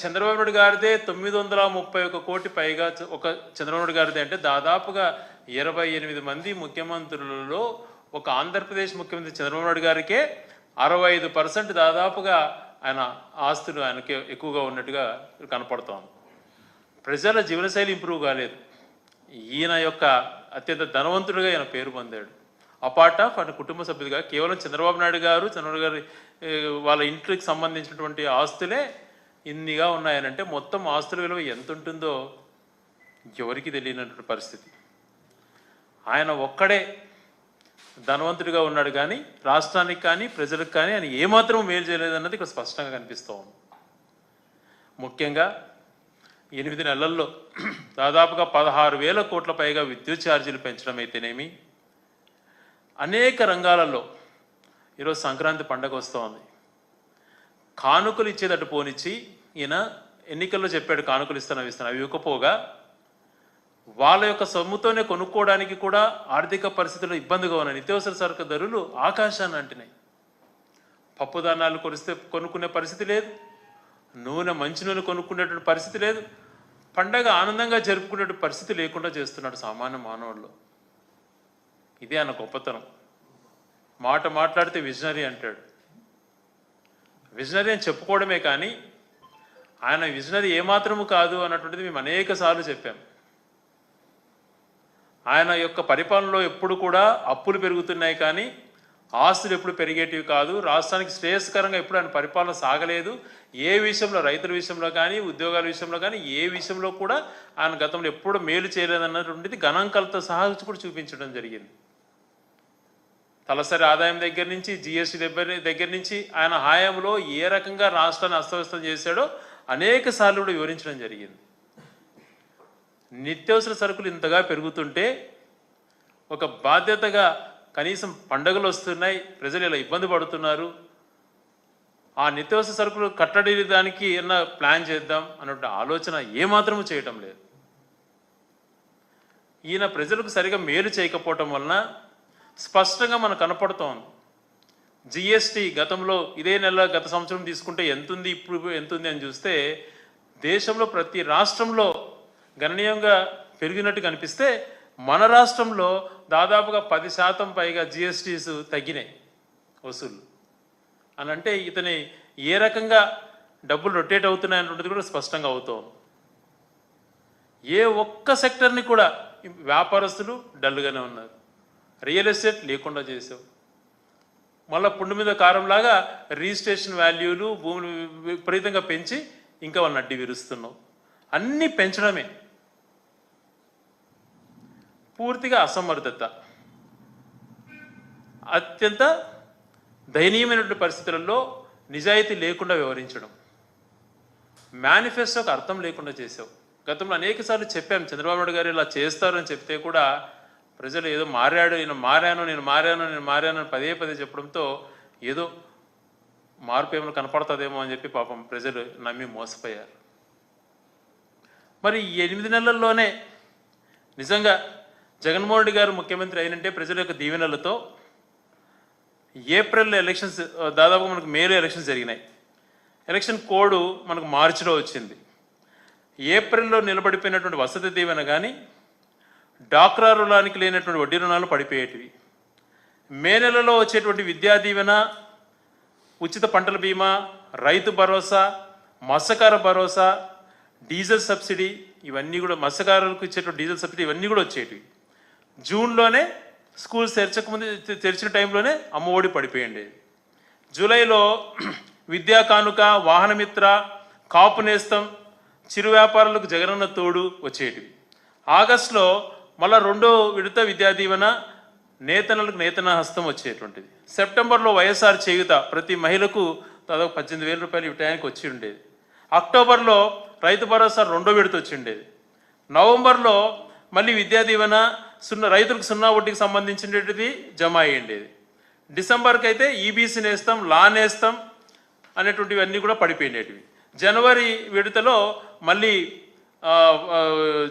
చంద్రబాబు నాయుడు గారిదే తొమ్మిది వందల ముప్పై ఒక కోటి పైగా ఒక చంద్రబాబు నాయుడు గారిదే. అంటే దాదాపుగా ఇరవై ఎనిమిది మంది ముఖ్యమంత్రులలో ఒక ఆంధ్రప్రదేశ్ ముఖ్యమంత్రి చంద్రబాబు నాయుడు గారికే అరవై ఐదు పర్సెంట్ దాదాపుగా ఆయన ఆస్తులు ఆయనకి ఎక్కువగా ఉన్నట్టుగా కనపడుతోంది. ప్రజల జీవనశైలి ఇంప్రూవ్ కాలేదు. ఈయన యొక్క అత్యంత ధనవంతుడిగా ఈయన పేరు పొందాడు. అపార్ట్ ఆఫ్ ఆయన కుటుంబ సభ్యులుగా కేవలం చంద్రబాబు నాయుడు గారు చంద్రబాబు గారి వాళ్ళ ఇంటికి సంబంధించినటువంటి ఆస్తులే ఇన్నిగా ఉన్నాయనంటే మొత్తం ఆస్తుల విలువ ఎంత ఉంటుందో ఎవరికి తెలియనటువంటి పరిస్థితి. ఆయన ఒక్కడే ధనవంతుడిగా ఉన్నాడు కానీ రాష్ట్రానికి కానీ ప్రజలకు కానీ ఆయన ఏమాత్రం మేలు చేయలేదన్నది ఇక్కడ స్పష్టంగా కనిపిస్తూ ఉంది. ముఖ్యంగా ఎనిమిది నెలల్లో దాదాపుగా పదహారు వేల కోట్ల పైగా విద్యుత్ ఛార్జీలు పెంచడం అయితేనేమి అనేక రంగాలలో ఈరోజు సంక్రాంతి పండగ వస్తోంది. కానుకలు ఇచ్చేటట్టు పోనిచ్చి ఈయన ఎన్నికల్లో చెప్పాడు కానుకలు ఇస్తాను ఇస్తాను అవి ఇవ్వకపోగా వాళ్ళ యొక్క సొమ్ముతోనే కొనుక్కోవడానికి కూడా ఆర్థిక పరిస్థితుల్లో ఇబ్బందిగా ఉన్నాయి. నిత్యావసర సరుకు ధరలు ఆకాశాన్ని అంటున్నాయి పప్పుధాన్యాలు కొనిస్తే కొనుక్కునే పరిస్థితి లేదు. నూనె మంచి నూనె కొనుక్కునేటువంటి పరిస్థితి లేదు. పండగ ఆనందంగా జరుపుకునేటువంటి పరిస్థితి లేకుండా చేస్తున్నాడు సామాన్య మానవుల్లో. ఇదే ఆయన గొప్పతనం. మాట మాట్లాడితే విజనరీ అంటాడు. విజనరీ అని చెప్పుకోవడమే కానీ ఆయన విజనరీ ఏమాత్రము కాదు అన్నటువంటిది మేము అనేక సార్లు చెప్పాం. ఆయన యొక్క పరిపాలనలో ఎప్పుడు కూడా అప్పులు పెరుగుతున్నాయి కానీ ఆస్తులు ఎప్పుడు పెరిగేటివి కాదు. రాష్ట్రానికి శ్రేయస్కరంగా ఎప్పుడు ఆయన పరిపాలన సాగలేదు. ఏ విషయంలో రైతుల విషయంలో కానీ ఉద్యోగాల విషయంలో కానీ ఏ విషయంలో కూడా ఆయన గతంలో ఎప్పుడు మేలు చేయలేదన్నటువంటిది గణాంకాలతో సహా కూడా చూపించడం జరిగింది. తలసరి ఆదాయం దగ్గర నుంచి జిఎస్టీ దగ్గర దగ్గర నుంచి ఆయన హాయంలో ఏ రకంగా రాష్ట్రాన్ని అస్తవ్యస్తం చేశాడో అనేక సార్లు కూడా వివరించడం జరిగింది. నిత్యావసర సరుకులు ఇంతగా పెరుగుతుంటే ఒక బాధ్యతగా కనీసం పండగలు వస్తున్నాయి ప్రజలు ఇలా ఇబ్బంది పడుతున్నారు. ఆ నిత్యావసర సరుకులు కట్టడి దానికి ఏమన్నా ప్లాన్ చేద్దాం అన్నట్టు ఆలోచన ఏమాత్రము చేయటం లేదు. ఈయన ప్రజలకు సరిగా మేలు చేయకపోవటం వలన స్పష్టంగా మనకు కనపడుతోంది. జిఎస్టి గతంలో ఇదే నెల గత సంవత్సరం తీసుకుంటే ఎంతుంది ఇప్పుడు ఎంతుంది అని చూస్తే దేశంలో ప్రతి రాష్ట్రంలో గణనీయంగా పెరిగినట్టు కనిపిస్తే మన రాష్ట్రంలో దాదాపుగా పది శాతం పైగా జిఎస్టీస్ తగ్గినాయి వసూలు అని అంటే ఇతని ఏ రకంగా డబ్బులు రొటేట్ అవుతున్నాయన్నటువంటిది కూడా స్పష్టంగా అవుతోంది. ఏ ఒక్క సెక్టర్ని కూడా వ్యాపారస్తులు డల్గానే ఉన్నారు. రియల్ ఎస్టేట్ లేకుండా చేసావు. మళ్ళీ పుండు మీద కారంలాగా రిజిస్ట్రేషన్ వాల్యూలు భూములు విపరీతంగా పెంచి ఇంకా వాళ్ళని అడ్డి విరుస్తున్నావు. అన్నీ పెంచడమే. పూర్తిగా అసమర్థత. అత్యంత దయనీయమైనటువంటి పరిస్థితులలో నిజాయితీ లేకుండా వ్యవహరించడం. మేనిఫెస్టోకి అర్థం లేకుండా చేసావు. గతంలో అనేకసార్లు చెప్పాం చంద్రబాబు నాయుడు గారు ఇలా చేస్తారని చెప్తే కూడా ప్రజలు ఏదో మారాడు నేను మారాను నేను మారాను నేను మారాను అని పదే పదే చెప్పడంతో ఏదో మార్పు ఏమైనా కనపడుతుందేమో అని చెప్పి పాపం ప్రజలు నమ్మి మోసపోయారు. మరి ఈ ఎనిమిది నెలల్లోనే నిజంగా జగన్మోహన్ రెడ్డి గారు ముఖ్యమంత్రి అయినంటే ప్రజల యొక్క దీవెనలతో ఏప్రిల్లో ఎలక్షన్స్ దాదాపు మనకు మేలో ఎలక్షన్స్ జరిగినాయి. ఎలక్షన్ కోడ్ మనకు మార్చిలో వచ్చింది. ఏప్రిల్లో నిలబడిపోయినటువంటి వసతి దీవెన కానీ డాక్రా రుణానికి లేనటువంటి వడ్డీ రుణాలు పడిపోయేటివి. మే నెలలో వచ్చేటువంటి విద్యా దీవెన ఉచిత పంటల బీమా రైతు భరోసా మత్స్యకార భరోసా డీజిల్ సబ్సిడీ ఇవన్నీ కూడా మత్స్యకారులకు ఇచ్చేటువంటి డీజిల్ సబ్సిడీ ఇవన్నీ కూడా వచ్చేటివి. జూన్లోనే స్కూల్స్ తెరచకముందు తెరిచిన టైంలోనే అమ్మఒడి పడిపోయింది. జూలైలో విద్యా కానుక వాహనమిత్ర కాపు నేస్తం చిరు వ్యాపారులకు జగనన్న తోడు వచ్చేటివి. ఆగస్టులో మళ్ళా రెండో విడత విద్యా దీవెన నేతనలకు నేతన హస్తం వచ్చేటువంటిది. సెప్టెంబర్లో వైఎస్ఆర్ చేయుత ప్రతి మహిళకు దాదాపు పద్దెనిమిది వేల రూపాయలు ఇవ్వటానికి వచ్చి ఉండేది. అక్టోబర్లో రైతు భరోసా రెండో విడత వచ్చి ఉండేది. నవంబర్లో మళ్ళీ విద్యా దీవెన సున్నా రైతులకు సున్నా వడ్డీకి సంబంధించినటువంటిది జమ అయ్యిండేది డిసెంబర్కి అయితే ఈబీసీ నేస్తాం లా నేస్తాం అనేటువంటివన్నీ కూడా పడిపోయినవి జనవరి విడతలో మళ్ళీ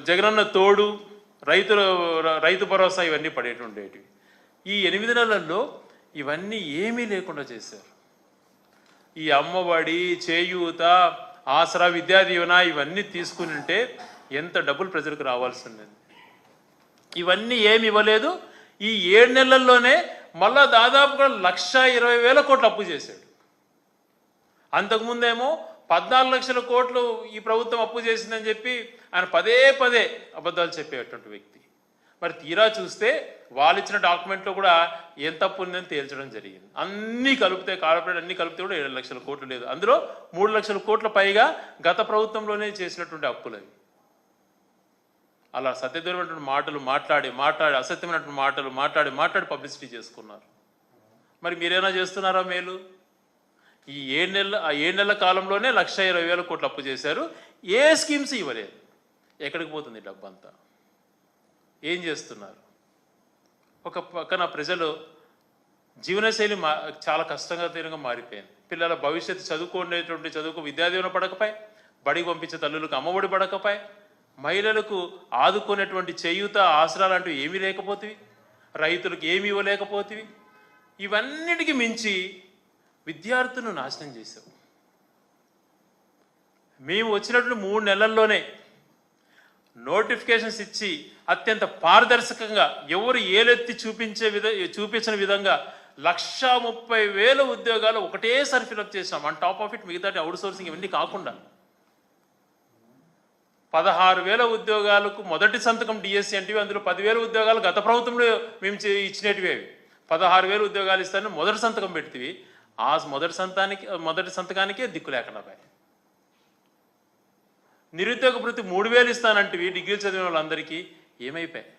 జగనన్న తోడు రైతుల రైతు భరోసా ఇవన్నీ పడేటుండేటివి ఈ ఎనిమిది నెలల్లో ఇవన్నీ ఏమీ లేకుండా చేశారు. ఈ అమ్మఒడి చేయూత ఆసరా విద్యా దీవెన ఇవన్నీ తీసుకుని ఉంటే ఎంత డబ్బులు ప్రజలకు రావాల్సి ఉండేది ఇవన్నీ ఏమి ఇవ్వలేదు. ఈ ఏడు నెలల్లోనే మళ్ళా దాదాపుగా లక్ష ఇరవై వేల కోట్లు అప్పు చేశాడు. అంతకుముందేమో పద్నాలుగు లక్షల కోట్లు ఈ ప్రభుత్వం అప్పు చేసిందని చెప్పి ఆయన పదే పదే అబద్ధాలు చెప్పేటువంటి వ్యక్తి. మరి తీరా చూస్తే వాళ్ళు ఇచ్చిన డాక్యుమెంట్లో కూడా ఎంత తప్పు ఉందని తేల్చడం జరిగింది. అన్నీ కలిపితే కార్పొరేట్ అన్ని కలిపితే కూడా ఏడు లక్షల కోట్లు లేదు. అందులో మూడు లక్షల కోట్ల పైగా గత ప్రభుత్వంలోనే చేసినటువంటి అప్పులు అవి. అలా సత్యదూరమైనటువంటి మాటలు మాట్లాడి మాట్లాడి అసత్యమైనటువంటి మాటలు మాట్లాడి మాట్లాడి పబ్లిసిటీ చేసుకున్నారు. మరి మీరేనా చేస్తున్నారా మేలు? ఈ ఏడు నెలల ఆ ఏడు నెలల కాలంలోనే లక్ష ఇరవై వేల కోట్లు అప్పు చేశారు. ఏ స్కీమ్స్ ఇవ్వలేదు. ఎక్కడికి పోతుంది డబ్బు డబ్బంతా? ఏం చేస్తున్నారు? ఒక పక్కన ప్రజలు జీవనశైలి మా చాలా కష్టంగా తీరంగా మారిపోయింది. పిల్లల భవిష్యత్తు చదువుకునేటువంటి చదువుకు విద్యాదీవన పడకపై బడికి పంపించే తల్లులకు అమ్మఒడి పడకపై మహిళలకు ఆదుకునేటువంటి చేయూత ఆసరా లాంటివి ఏమీ లేకపోతే రైతులకు ఏమి ఇవ్వలేకపోతే ఇవన్నిటికి మించి విద్యార్థులను నాశనం చేశావు. మేము వచ్చినట్లు మూడు నెలల్లోనే నోటిఫికేషన్స్ ఇచ్చి అత్యంత పారదర్శకంగా ఎవరు ఏలెత్తి చూపించే విధ చూపించిన విధంగా లక్ష ముప్పై వేల ఉద్యోగాలు ఒకటేసారి ఫిలప్ చేసాం ఆన్ టాప్ ఆఫ్ ఇట్ మిగతా అవుట్ సోర్సింగ్ ఇవన్నీ కాకుండా. పదహారు వేల ఉద్యోగాలకు మొదటి సంతకం డిఎస్సి అంటే అందులో పదివేల ఉద్యోగాలు గత ప్రభుత్వంలో మేము ఇచ్చినటివి. అవి పదహారు వేల ఉద్యోగాలు ఇస్తానని మొదటి సంతకం పెడితే ఆ మొదటి సంతానికి మొదటి సంతకానికే దిక్కు లేకుండా పోయి నిరుద్యోగ వృత్తి మూడు వేలు ఇస్తానంటివి డిగ్రీ చదివిన వాళ్ళందరికీ ఏమైపోయాయి?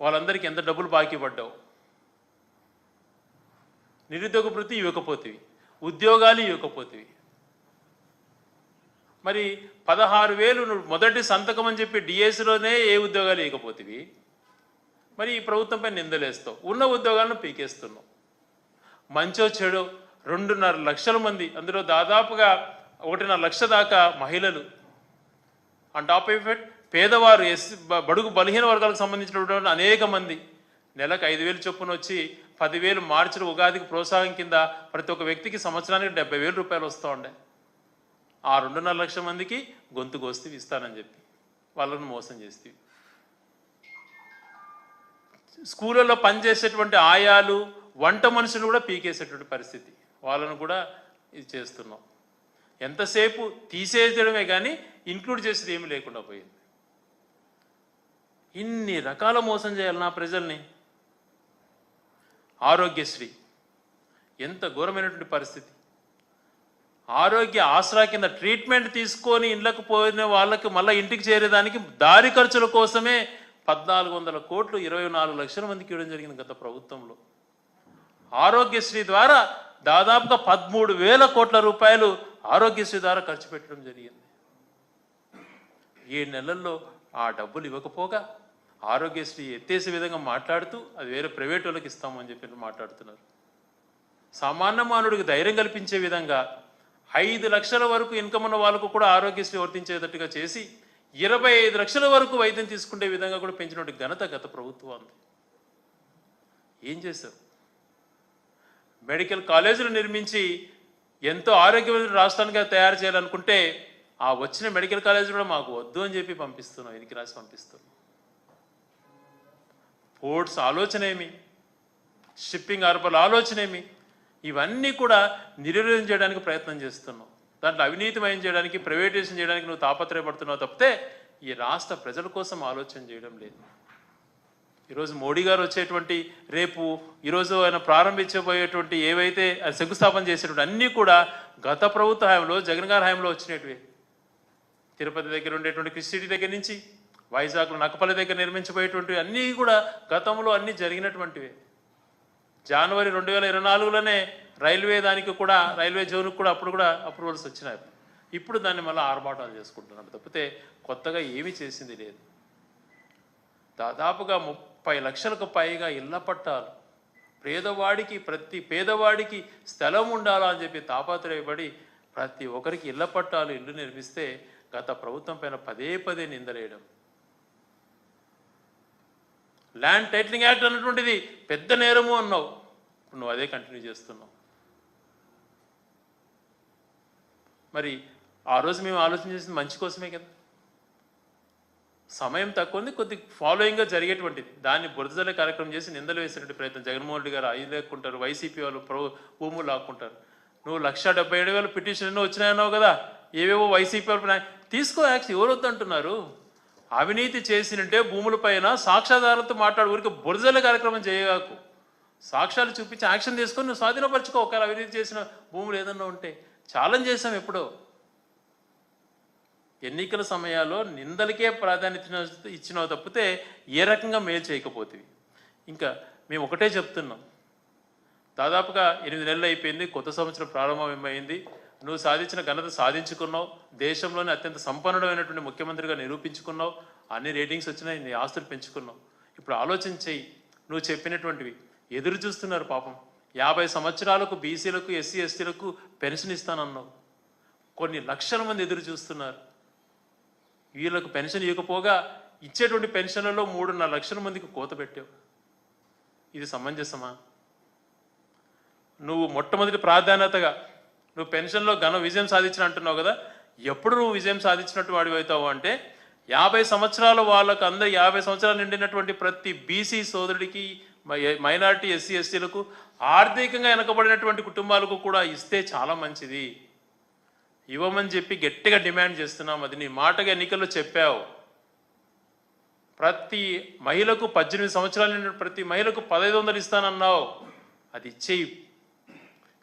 వాళ్ళందరికీ ఎంత డబ్బులు బాకీ పడ్డావు? నిరుద్యోగ వృత్తి ఇవ్వకపోతేవి ఉద్యోగాలు ఇవ్వకపోతేవి. మరి పదహారు వేలు మొదటి సంతకం అని చెప్పి డిఎస్లోనే ఏ ఉద్యోగాలు ఇవ్వకపోతేవి? మరి ఈ ప్రభుత్వంపై నిందలేస్తావు. ఉన్న ఉద్యోగాలను పీకేస్తున్నావు. మంచో చెడో రెండున్నర లక్షల మంది. అందులో దాదాపుగా ఒకటిన్నర లక్ష దాకా మహిళలు. ఆన్ టాప్ ఆఫ్ ఇట్ పేదవారు ఎస్ బడుగు బలహీన వర్గాలకు సంబంధించినటువంటి అనేక మంది. నెలకు ఐదు వేలు చొప్పున వచ్చి పదివేలు మార్చిన ఉగాదికి ప్రోత్సాహం కింద ప్రతి ఒక్క వ్యక్తికి సంవత్సరానికి డెబ్బై వేల రూపాయలు వస్తూ ఉండే. ఆ రెండున్నర లక్షల మందికి గొంతు కోస్తీవి ఇస్తానని చెప్పి. వాళ్ళను మోసం చేస్తే స్కూళ్ళలో పనిచేసేటువంటి ఆయాలు వంట మనుషులు కూడా పీకేసేటువంటి పరిస్థితి. వాళ్ళను కూడా ఇది చేస్తున్నాం. ఎంతసేపు తీసేయడమే కానీ ఇంక్లూడ్ చేసేది ఏమీ లేకుండా పోయింది. ఇన్ని రకాల మోసం చేయాలి నా ప్రజల్ని. ఆరోగ్యశ్రీ. ఎంత ఘోరమైనటువంటి పరిస్థితి. ఆరోగ్య ఆసరా కింద ట్రీట్మెంట్ తీసుకొని ఇళ్ళకు పోయిన వాళ్ళకి మళ్ళీ ఇంటికి చేరేదానికి దారి ఖర్చుల కోసమే పద్నాలుగు వందల కోట్లు ఇరవై నాలుగు లక్షల మందికి ఇవ్వడం జరిగింది గత ప్రభుత్వంలో. ఆరోగ్యశ్రీ ద్వారా దాదాపుగా పదమూడు వేల కోట్ల రూపాయలు ఆరోగ్యశ్రీ ద్వారా ఖర్చు పెట్టడం జరిగింది. ఏడు నెలల్లో ఆ డబ్బులు ఇవ్వకపోగా ఆరోగ్యశ్రీ ఎత్తేసే విధంగా మాట్లాడుతూ అది వేరే ప్రైవేట్ వాళ్ళకి ఇస్తామని చెప్పి మాట్లాడుతున్నారు. సామాన్య మానవుడికి ధైర్యం కల్పించే విధంగా ఐదు లక్షల వరకు ఇన్కమ్ ఉన్న వాళ్ళకు కూడా ఆరోగ్యశ్రీ వర్తించేటట్టుగా చేసి ఇరవై ఐదు లక్షల వరకు వైద్యం తీసుకునే విధంగా కూడా పెంచినటువంటి ఘనత గత ప్రభుత్వం ఉంది ఏం చేశారు మెడికల్ కాలేజీలు నిర్మించి ఎంతో ఆరోగ్యమైన రాష్ట్రానికి తయారు చేయాలనుకుంటే ఆ వచ్చిన మెడికల్ కాలేజీ కూడా మాకు వద్దు అని చెప్పి పంపిస్తున్నాం ఇదికి రాసి పంపిస్తున్నాం. పోర్ట్స్ ఆలోచన ఏమి? షిప్పింగ్ హార్బర్ ఆలోచన ఏమి? ఇవన్నీ కూడా నిర్వీర్యం చేయడానికి ప్రయత్నం చేస్తున్నావు దాంట్లో అవినీతిమయం చేయడానికి ప్రైవేటైజేషన్ చేయడానికి నువ్వు తాపత్రయపడుతున్నావు తప్పితే ఈ రాష్ట్ర ప్రజల కోసం ఆలోచన చేయడం లేదు. ఈరోజు మోడీ గారు వచ్చేటువంటి రేపు ఈరోజు ఆయన ప్రారంభించబోయేటువంటి ఏవైతే శంకుస్థాపన చేసేటువంటి అన్నీ కూడా గత ప్రభుత్వ హయాంలో జగన్ గారి హయాంలో వచ్చినటివి. తిరుపతి దగ్గర ఉండేటువంటి క్రిస్టిటీ దగ్గర నుంచి వైజాగ్లో నక్కపల్లి దగ్గర నిర్మించబోయేటువంటి అన్నీ కూడా గతంలో అన్నీ జరిగినటువంటివే. జనవరి రెండు వేల ఇరవై నాలుగులోనే రైల్వే దానికి కూడా రైల్వే జోన్కి కూడా అప్పుడు కూడా అప్రూవల్స్ వచ్చినాయి. ఇప్పుడు దాన్ని మళ్ళీ ఆర్భాటాలు చేసుకుంటున్నారు. తప్పితే కొత్తగా ఏమీ చేసింది లేదు. దాదాపుగా ముప్పై లక్షలకు పైగా ఇళ్ళ పట్టాలు. పేదవాడికి ప్రతి పేదవాడికి స్థలం ఉండాలని చెప్పి తాపత్రయపడి ప్రతి ఒక్కరికి ఇళ్ళ పట్టాలు ఇల్లు నిర్మిస్తే గత ప్రభుత్వం పైన పదే పదే నిందలేయడం. ల్యాండ్ టైటిలింగ్ యాక్ట్ అన్నటువంటిది పెద్ద నేరము అన్నావు. ఇప్పుడు నువ్వు అదే కంటిన్యూ చేస్తున్నావు. మరి ఆ రోజు మేము ఆలోచన చేసింది మంచి కోసమే కదా. సమయం తక్కువ ఉంది కొద్ది ఫాలోయింగ్గా జరిగేటువంటిది. దాన్ని బురదల కార్యక్రమం చేసి నిందలు వేసేటువంటి ప్రయత్నం. జగన్మోహన్ రెడ్డి గారు అవి లేకుంటారు వైసీపీ వాళ్ళు ప్రో భూములు లాక్కుంటారు. నువ్వు లక్ష డెబ్బై ఏడు వేల పిటిషన్ ఎన్నో వచ్చినాయన్నావు కదా ఏవేవో వైసీపీ వాళ్ళు తీసుకో యాక్షన్ ఎవరు వద్దంటున్నారు అవినీతి చేసినంటే భూములపైన సాక్ష్యాధారాలతో మాట్లాడు ఊరికి బురదల కార్యక్రమం చేయగాకు. సాక్ష్యాలు చూపించి యాక్షన్ తీసుకొని నువ్వు స్వాధీనపరచుకో. ఒకవేళ అవినీతి చేసిన భూములు ఏదన్నా ఉంటే. ఛాలెంజ్ చేసాం ఎప్పుడో. ఎన్నికల సమయాల్లో నిందలకే ప్రాధాన్యత ఇచ్చిన- ఇచ్చినావు తప్పితే ఏ రకంగా మేలు చేయకపోతుంది ఇంకా మేము ఒకటే చెప్తున్నాం. దాదాపుగా ఎనిమిది నెలలు అయిపోయింది కొత్త సంవత్సరం ప్రారంభమైంది. నువ్వు సాధించిన ఘనత సాధించుకున్నావు. దేశంలోనే అత్యంత సంపన్నుడమైనటువంటి ముఖ్యమంత్రిగా నిరూపించుకున్నావు. అన్ని రేటింగ్స్ వచ్చినాయి నీ ఆస్తులు పెంచుకున్నావు. ఇప్పుడు ఆలోచన చెయ్యి. నువ్వు చెప్పినటువంటివి. ఎదురు చూస్తున్నారు పాపం. యాభై సంవత్సరాలకు బీసీలకు ఎస్సీ ఎస్టీలకు పెన్షన్ ఇస్తానన్నావు. కొన్ని లక్షల మంది ఎదురు చూస్తున్నారు. వీళ్ళకు పెన్షన్ ఇవ్వకపోగా ఇచ్చేటువంటి పెన్షన్లలో మూడున్నర లక్షల మందికి కోత పెట్టావు. ఇది సమంజసమా? నువ్వు మొట్టమొదటి ప్రాధాన్యతగా నువ్వు పెన్షన్లో ఘన విజయం సాధించిన అంటున్నావు కదా ఎప్పుడు నువ్వు విజయం సాధించినట్టు వాడివి అవుతావు అంటే యాభై సంవత్సరాలు వాళ్ళకు అందరు యాభై సంవత్సరాలు నిండినటువంటి ప్రతి బీసీ సోదరుడికి మైనారిటీ ఎస్సీ ఎస్సీలకు ఆర్థికంగా వెనకబడినటువంటి కుటుంబాలకు కూడా ఇస్తే చాలా మంచిది. ఇవ్వమని చెప్పి గట్టిగా డిమాండ్ చేస్తున్నాం అది నీ మాటగా ఎన్నికల్లో చెప్పావు. ప్రతి మహిళకు పద్దెనిమిది సంవత్సరాలు ప్రతి మహిళకు పదహైదు వందలు ఇస్తానన్నావు. అది ఇచ్చేయి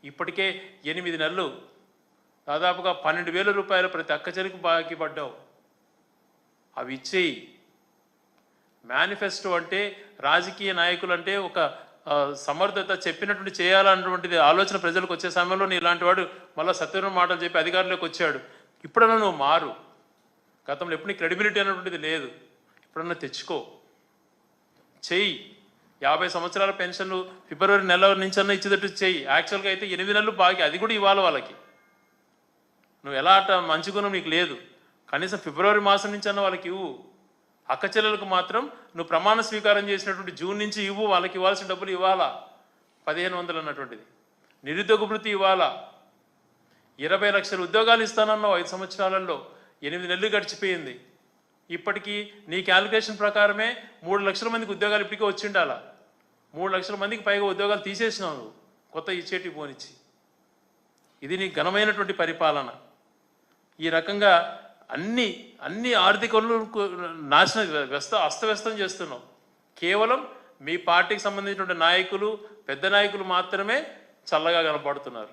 ఇప్పటికే ఎనిమిది నెలలు. దాదాపుగా పన్నెండు వేల రూపాయలు ప్రతి అక్కచెరికి బాకీ పడ్డావు. అవి ఇచ్చేయి మేనిఫెస్టో అంటే రాజకీయ నాయకులు అంటే ఒక సమర్థత చెప్పినటువంటి చేయాలన్నటువంటిది ఆలోచన ప్రజలకు వచ్చే సమయంలో నీ ఇలాంటి వాడు మళ్ళీ సత్యమైన మాటలు చెప్పి అధికారంలోకి వచ్చాడు. ఇప్పుడన్నా నువ్వు మారు. గతంలో ఎప్పుడు నీ క్రెడిబిలిటీ అనేటువంటిది లేదు. ఇప్పుడన్నా తెచ్చుకో. చెయ్యి. యాభై సంవత్సరాల పెన్షన్లు ఫిబ్రవరి నెల నుంచి అన్న ఇచ్చేటట్టు చెయ్యి. యాక్చువల్గా అయితే ఎనిమిది నెలలు బాగా అది కూడా ఇవ్వాలి వాళ్ళకి. నువ్వు ఎలా అట మంచి గుణం నీకు లేదు. కనీసం ఫిబ్రవరి మాసం నుంచి అన్న వాళ్ళకి ఇవ్వు. అక్క చెల్లెలకు మాత్రం నువ్వు ప్రమాణ స్వీకారం చేసినటువంటి జూన్ నుంచి ఇవ్వు వాళ్ళకి ఇవ్వాల్సిన డబ్బులు ఇవ్వాలా? పదిహేను వందలు అన్నటువంటిది. నిరుద్యోగ భృతి ఇవ్వాలా? ఇరవై లక్షల ఉద్యోగాలు ఇస్తానన్నావు ఐదు సంవత్సరాలలో. ఎనిమిది నెలలు గడిచిపోయింది. ఇప్పటికీ నీ క్యాలిక్యులేషన్ ప్రకారమే మూడు లక్షల మందికి ఉద్యోగాలు ఇప్పటికే వచ్చిండాలా. మూడు లక్షల మందికి పైగా ఉద్యోగాలు తీసేసినావు నువ్వు. కొత్త ఇచ్చేటి పోనిచ్చి. ఇది నీ ఘనమైనటువంటి పరిపాలన. ఈ రకంగా అన్ని అన్ని ఆర్థిక వనరులకు నాశనం వ్యస్త అస్తవ్యస్తం చేస్తున్నాం. కేవలం మీ పార్టీకి సంబంధించినటువంటి నాయకులు పెద్ద నాయకులు మాత్రమే చల్లగా కనపడుతున్నారు.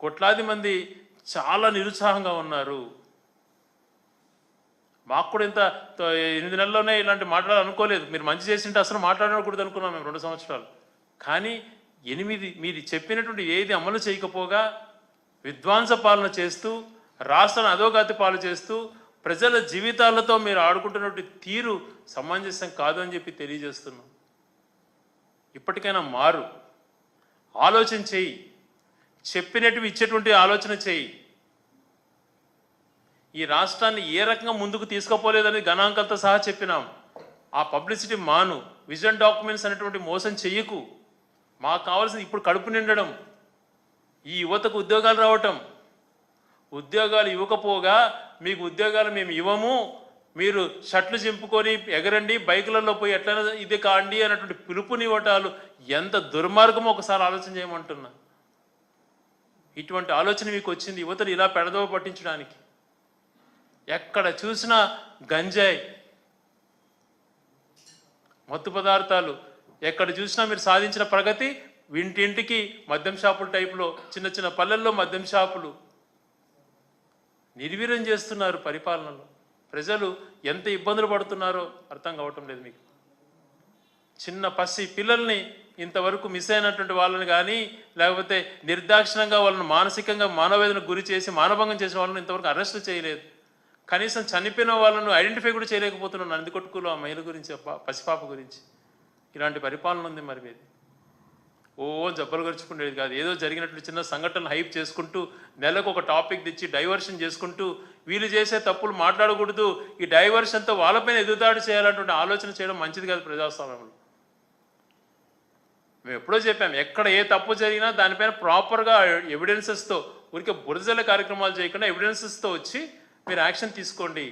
కోట్లాది మంది చాలా నిరుత్సాహంగా ఉన్నారు. మాకు కూడా ఇంత ఎనిమిది నెలల్లోనే ఇలాంటి మాట్లాడాలి అనుకోలేదు. మీరు మంచి చేసింటే అసలు మాట్లాడకూడదు అనుకున్నాం మేము రెండు సంవత్సరాలు. కానీ ఎనిమిది మీరు చెప్పినటువంటి ఏది అమలు చేయకపోగా విధ్వంస పాలన చేస్తూ రాష్ట్రాన్ని అధోగతి పాలు చేస్తూ ప్రజల జీవితాలతో మీరు ఆడుకుంటున్నటువంటి తీరు సమంజసం కాదు అని చెప్పి తెలియజేస్తున్నాం. ఇప్పటికైనా మారు. ఆలోచన చేయి. చెప్పినట్టు ఇచ్చేటువంటి ఆలోచన చేయి. ఈ రాష్ట్రాన్ని ఏ రకంగా ముందుకు తీసుకుపోలేదని గణాంకాలతో సహా చెప్పినాం. ఆ పబ్లిసిటీ మాను. విజన్ డాక్యుమెంట్స్ అనేటువంటి మోసం చెయ్యకు. మాకు కావాల్సింది ఇప్పుడు కడుపు నిండడం. ఈ యువతకు ఉద్యోగాలు రావటం. ఉద్యోగాలు ఇవ్వకపోగా మీకు ఉద్యోగాలు మేము ఇవ్వము. మీరు షర్ట్లు చింపుకొని ఎగరండి బైకులలో పోయి ఎట్లయినా ఇది కాండి అన్నటువంటి పిలుపునివ్వటాలు ఎంత దుర్మార్గమో ఒకసారి ఆలోచన చేయమంటున్నా. ఇటువంటి ఆలోచన మీకు వచ్చింది యువతను ఇలా పెడదవ పట్టించడానికి. ఎక్కడ చూసినా గంజాయి మత్తు పదార్థాలు ఎక్కడ చూసినా మీరు సాధించిన ప్రగతి ఇంటింటికి మద్యం షాపుల టైపులో చిన్న చిన్న పల్లెల్లో మద్యం షాపులు నిర్వీర్యం చేస్తున్నారు పరిపాలనలో. ప్రజలు ఎంత ఇబ్బందులు పడుతున్నారో అర్థం కావటం లేదు మీకు. చిన్న పసి పిల్లల్ని ఇంతవరకు మిస్ అయినటువంటి వాళ్ళని కానీ లేకపోతే నిర్దాక్షిణంగా వాళ్ళని మానసికంగా మానవేదనకు గురి చేసి మానభంగం చేసిన వాళ్ళని ఇంతవరకు అరెస్ట్ చేయలేదు. కనీసం చనిపోయిన వాళ్ళను ఐడెంటిఫై కూడా చేయలేకపోతున్నాను. నందికొట్టుకులు ఆ మహిళ గురించి పసిపాప గురించి. ఇలాంటి పరిపాలన ఉంది మరి మీది. ఓ జబ్బలు గరుచుకునేది కాదు. ఏదో జరిగినట్లు చిన్న సంఘటనలు హైప్ చేసుకుంటూ నెలకు ఒక టాపిక్ తెచ్చి డైవర్షన్ చేసుకుంటూ వీళ్ళు చేసే తప్పులు మాట్లాడకూడదు ఈ డైవర్షన్తో వాళ్ళపైన ఎదుగుదాడి చేయాలన్నటువంటి ఆలోచన చేయడం మంచిది కాదు ప్రజాస్వామ్యంలో. మేము ఎప్పుడో చెప్పాం ఎక్కడ ఏ తప్పు జరిగినా దానిపైన ప్రాపర్గా ఎవిడెన్సెస్తో ఊరికే బురదల కార్యక్రమాలు చేయకుండా ఎవిడెన్సెస్తో వచ్చి మీరు యాక్షన్ తీసుకోండి.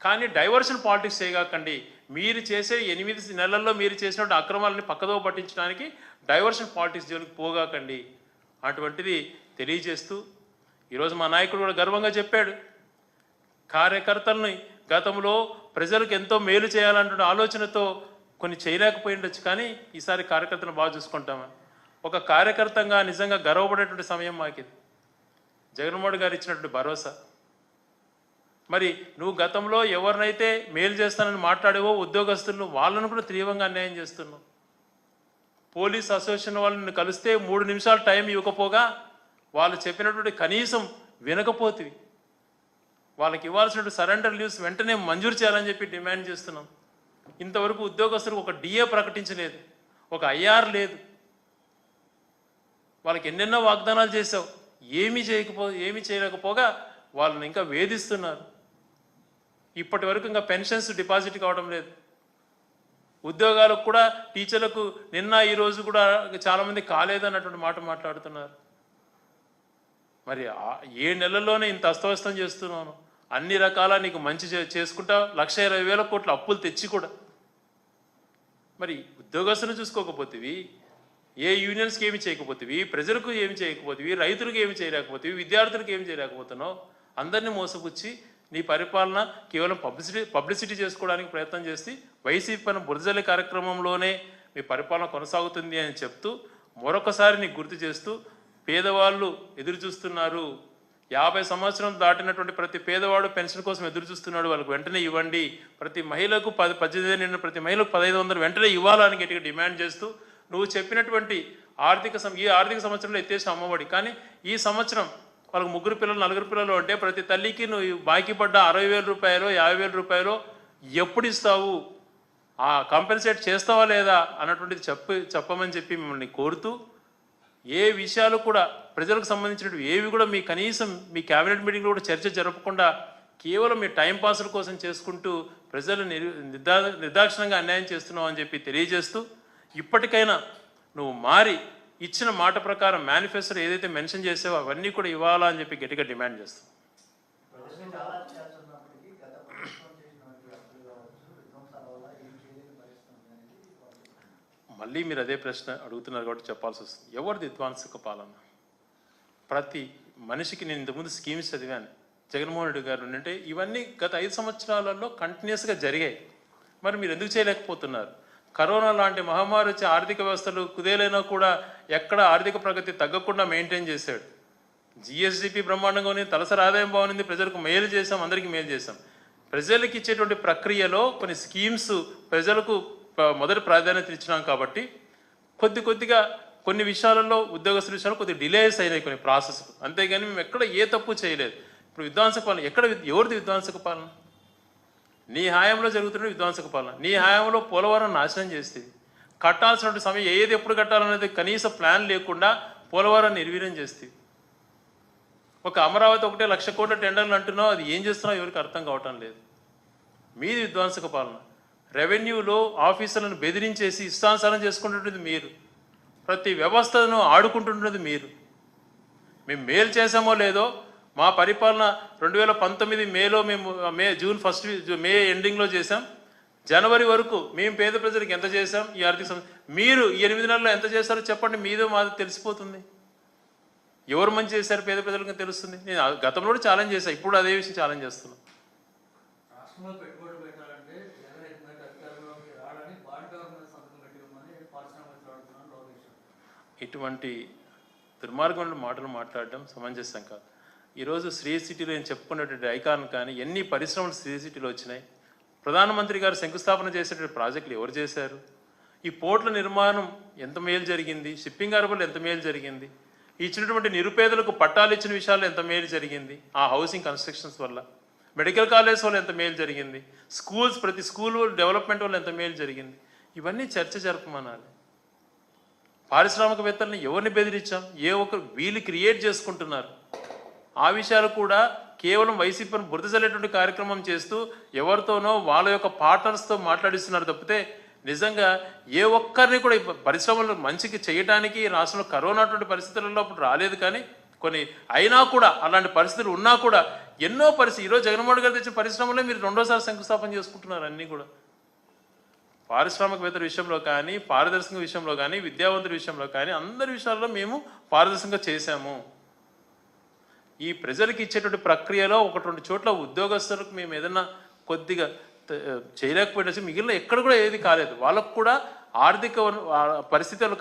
కానీ డైవర్షన్ పాలిటిక్స్ చేయగాకండి. మీరు చేసే ఎనిమిది నెలల్లో మీరు చేసినటువంటి అక్రమాలని పక్కదో పట్టించడానికి డైవర్షన్ పాలిటిక్స్ జోలికి పోగాకండి అటువంటిది తెలియజేస్తూ ఈరోజు మా నాయకుడు కూడా గర్వంగా చెప్పాడు. కార్యకర్తలను గతంలో ప్రజలకు ఎంతో మేలు చేయాలంటున్న ఆలోచనతో కొన్ని చేయలేకపోయి ఉండొచ్చు కానీ ఈసారి కార్యకర్తలను బాగా చూసుకుంటామా? ఒక కార్యకర్తంగా నిజంగా గర్వపడేటువంటి సమయం మాకిది. జగన్మోహన్ గారు ఇచ్చినటువంటి భరోసా. మరి నువ్వు గతంలో ఎవరినైతే మేలు చేస్తానని మాట్లాడేవో ఉద్యోగస్తులను వాళ్ళను కూడా తీవ్రంగా అన్యాయం చేస్తున్నావు. పోలీస్ అసోసియేషన్ వాళ్ళని కలిస్తే మూడు నిమిషాలు టైం ఇవ్వకపోగా వాళ్ళు చెప్పినటువంటి కనీసం వినకపోతివి. వాళ్ళకి ఇవ్వాల్సినటువంటి సరెండర్ లీవ్స్ వెంటనే మంజూరు చేయాలని చెప్పి డిమాండ్ చేస్తున్నాం. ఇంతవరకు ఉద్యోగస్తులకు ఒక డిఏ ప్రకటించలేదు. ఒక ఐఆర్ లేదు. వాళ్ళకి ఎన్నెన్నో వాగ్దానాలు చేసావు ఏమీ చేయకపో ఏమీ చేయలేకపోగా వాళ్ళని ఇంకా వేధిస్తున్నారు. ఇప్పటి వరకు ఇంకా పెన్షన్స్ డిపాజిట్ కావడం లేదు. ఉద్యోగాలకు కూడా టీచర్లకు నిన్న ఈ రోజు కూడా చాలామంది కాలేదన్నటువంటి మాట మాట్లాడుతున్నారు. మరి ఆ- ఏ నెలల్లోనే ఇంత అస్తవ్యస్తం చేస్తున్నాను అన్ని రకాల నీకు మంచి చే- చేసుకుంటా లక్ష ఇరవై వేల కోట్ల అప్పులు తెచ్చి కూడా. మరి ఉద్యోగస్తులు చూసుకోకపోతేవి ఏ యూనియన్స్కి ఏమి చేయకపోతేవి ప్రజలకు ఏమి చేయకపోతేవి రైతులకు ఏమి చేయలేకపోతేవి విద్యార్థులకు ఏమి చేయలేకపోతున్నావు? అందరినీ మోసపుచ్చి నీ పరిపాలన కేవలం పబ్లిసిటీ పబ్లిసిటీ చేసుకోవడానికి ప్రయత్నం చేసి వైసీపీ పైన బురజల్లి కార్యక్రమంలోనే మీ పరిపాలన కొనసాగుతుంది అని చెప్తూ మరొకసారి నీకు గుర్తు చేస్తూ పేదవాళ్ళు ఎదురు చూస్తున్నారు. యాభై సంవత్సరం దాటినటువంటి ప్రతి పేదవాడు పెన్షన్ కోసం ఎదురు చూస్తున్నాడు. వాళ్ళకి వెంటనే ఇవ్వండి. ప్రతి మహిళకు పది పద్దెనిమిది ప్రతి మహిళకు పదహైదు వందలు వెంటనే ఇవ్వాలని గట్టిగా డిమాండ్ చేస్తూ నువ్వు చెప్పినటువంటి ఆర్థిక సం ఈ ఆర్థిక సంవత్సరంలో ఎత్తేసిన అమ్మఒడి. కానీ ఈ సంవత్సరం వాళ్ళకి ముగ్గురు పిల్లలు నలుగురు పిల్లలు అంటే ప్రతి తల్లికి నువ్వు బాకీ పడ్డ అరవై వేల రూపాయలు యాభై వేల రూపాయలు ఎప్పుడు ఇస్తావు? ఆ కంపెన్సేట్ చేస్తావా లేదా అన్నటువంటిది చెప్పి చెప్పమని చెప్పి మిమ్మల్ని కోరుతూ ఏ విషయాలు కూడా ప్రజలకు సంబంధించినవి ఏవి కూడా మీ కనీసం మీ కేబినెట్ మీటింగ్లో కూడా చర్చ జరపకుండా కేవలం మీ టైంపాస్ల కోసం చేసుకుంటూ ప్రజలు నిర్దా నిర్దాక్షిణంగా అన్యాయం చేస్తున్నావు అని చెప్పి తెలియజేస్తూ ఇప్పటికైనా నువ్వు మారి ఇచ్చిన మాట ప్రకారం మేనిఫెస్టో ఏదైతే మెన్షన్ చేసావో అవన్నీ కూడా ఇవ్వాలా అని చెప్పి గట్టిగా డిమాండ్ చేస్తాం మళ్ళీ మీరు అదే ప్రశ్న అడుగుతున్నారు కాబట్టి చెప్పాల్సి వస్తుంది. ఎవరిది విధ్వంసక పాలన? ప్రతి మనిషికి నేను ఇంతకుముందు స్కీమ్స్ చదివాను. జగన్మోహన్ రెడ్డి గారు అంటే ఇవన్నీ గత ఐదు సంవత్సరాలలో కంటిన్యూస్గా జరిగాయి. మరి మీరు ఎందుకు చేయలేకపోతున్నారు? కరోనా లాంటి మహమ్మారి వచ్చి ఆర్థిక వ్యవస్థలు కుదేలైనా కూడా ఎక్కడ ఆర్థిక ప్రగతి తగ్గకుండా మెయింటైన్ చేశాడు. జిఎస్డిపి బ్రహ్మాండంగా ఉంది తలసరి ఆదాయం బాగుంది ప్రజలకు మేలు చేసాం అందరికీ మేలు చేసాం ప్రజలకు ఇచ్చేటువంటి ప్రక్రియలో కొన్ని స్కీమ్స్ ప్రజలకు మొదటి ప్రాధాన్యత ఇచ్చినాం కాబట్టి కొద్ది కొద్దిగా కొన్ని విషయాలలో ఉద్యోగస్తుల విషయాలు కొద్ది డిలేస్ అయినాయి కొన్ని ప్రాసెస్ అంతేగాని మేము ఎక్కడ ఏ తప్పు చేయలేదు. ఇప్పుడు విధ్వంసక పాలన ఎక్కడ ఎవరిది విధ్వంసక పాలన? నీ హాయంలో జరుగుతున్న విధ్వంసక పాలన నీ హాయంలో పోలవరం నాశనం చేస్తుంది కట్టాల్సినటువంటి సమయం ఏది ఎప్పుడు కట్టాలనేది కనీస ప్లాన్ లేకుండా పోలవరం నిర్వీర్యం చేస్తుంది ఒక అమరావతి ఒకటే లక్ష కోట్ల టెండర్లు అంటున్నావు అది ఏం చేస్తున్నావు ఎవరికి అర్థం కావటం లేదు. మీది విధ్వంసక పాలన. రెవెన్యూలో ఆఫీసర్లను బెదిరించేసి ఇష్టానుసారం చేసుకుంటుంటుంది మీరు. ప్రతి వ్యవస్థను ఆడుకుంటుంటున్నది మీరు. మేము మేలు చేసామో లేదో మా పరిపాలన రెండు వేల పంతొమ్మిది మేలో మేము మే జూన్ ఫస్ట్ మే ఎండింగ్లో చేసాం జనవరి వరకు మేము పేద ప్రజలకు ఎంత చేసాం ఈ ఆర్థిక సంవత్సరం మీరు ఈ ఎనిమిది నెలల్లో ఎంత చేశారో చెప్పండి. మీదో మాది తెలిసిపోతుంది. ఎవరు మంచి చేశారు? పేద ప్రజలకు తెలుస్తుంది? నేను గతంలో కూడా ఛాలెంజ్ చేశాను ఇప్పుడు అదే విషయం ఛాలెంజ్ చేస్తున్నాను ఇటువంటి దుర్మార్గమైన మాటలు మాట్లాడడం సమంజసం కాదు. ఈరోజు శ్రీ సిటీలో నేను చెప్పుకున్నటువంటి ఐకాన్ కానీ ఎన్ని పరిశ్రమలు శ్రీ సిటీలో వచ్చినాయి. ప్రధానమంత్రి గారు శంకుస్థాపన చేసేటువంటి ప్రాజెక్టులు ఎవరు చేశారు? ఈ పోర్ట్ల నిర్మాణం ఎంత మేలు జరిగింది? షిప్పింగ్ హార్బర్లు ఎంత మేలు జరిగింది? ఇచ్చినటువంటి నిరుపేదలకు పట్టాలు ఇచ్చిన విషయాల్లో ఎంత మేలు జరిగింది? ఆ హౌసింగ్ కన్స్ట్రక్షన్స్ వల్ల. మెడికల్ కాలేజ్ వల్ల ఎంత మేలు జరిగింది? స్కూల్స్ ప్రతి స్కూల్ డెవలప్మెంట్ వల్ల ఎంత మేలు జరిగింది? ఇవన్నీ చర్చ జరపమనాలి. పారిశ్రామికవేత్తలను ఎవరిని బెదిరించాం? ఏ ఒక్కరు వీళ్ళు క్రియేట్ చేసుకుంటున్నారు? ఆ విషయాలు కూడా కేవలం వైసీపీని బురదజల్లేటువంటి కార్యక్రమం చేస్తూ ఎవరితోనో వాళ్ళ యొక్క పార్ట్నర్స్తో మాట్లాడిస్తున్నారు తప్పితే నిజంగా ఏ ఒక్కరిని కూడా పరిశ్రమలు మంచికి చేయడానికి రాష్ట్రంలో కరోనా అటువంటి పరిస్థితులలో అప్పుడు రాలేదు కానీ కొన్ని అయినా కూడా అలాంటి పరిస్థితులు ఉన్నా కూడా ఎన్నో పరిస్థితి ఈరోజు జగన్మోహన్ గారు తెచ్చిన పరిశ్రమలే మీరు రెండోసారి శంకుస్థాపన చేసుకుంటున్నారు అన్నీ కూడా. పారిశ్రామికవేత్తల విషయంలో కానీ పారదర్శక విషయంలో కానీ విద్యావంతుల విషయంలో కానీ అందరి విషయాల్లో మేము పారదర్శకంగా చేశాము. ఈ ప్రజలకు ఇచ్చేటువంటి ప్రక్రియలో ఒకటి రెండు చోట్ల ఉద్యోగస్తులకు మేము ఏదన్నా కొద్దిగా చేయలేకపోయినా మిగిలిన ఎక్కడ కూడా ఏది కాలేదు. వాళ్ళకు కూడా ఆర్థిక పరిస్థితులు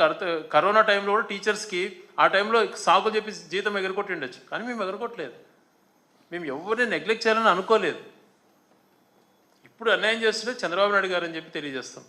కరోనా టైంలో కూడా టీచర్స్కి ఆ టైంలో సాకులు చెప్పి జీతం ఎగరగొట్టి ఉండొచ్చు కానీ మేము ఎగరగొట్టలేదు. మేము ఎవరిని నెగ్లెక్ట్ చేయాలని అనుకోలేదు. ఇప్పుడు అన్యాయం చేస్తుంటే చంద్రబాబు నాయుడు గారు అని చెప్పి తెలియజేస్తాం.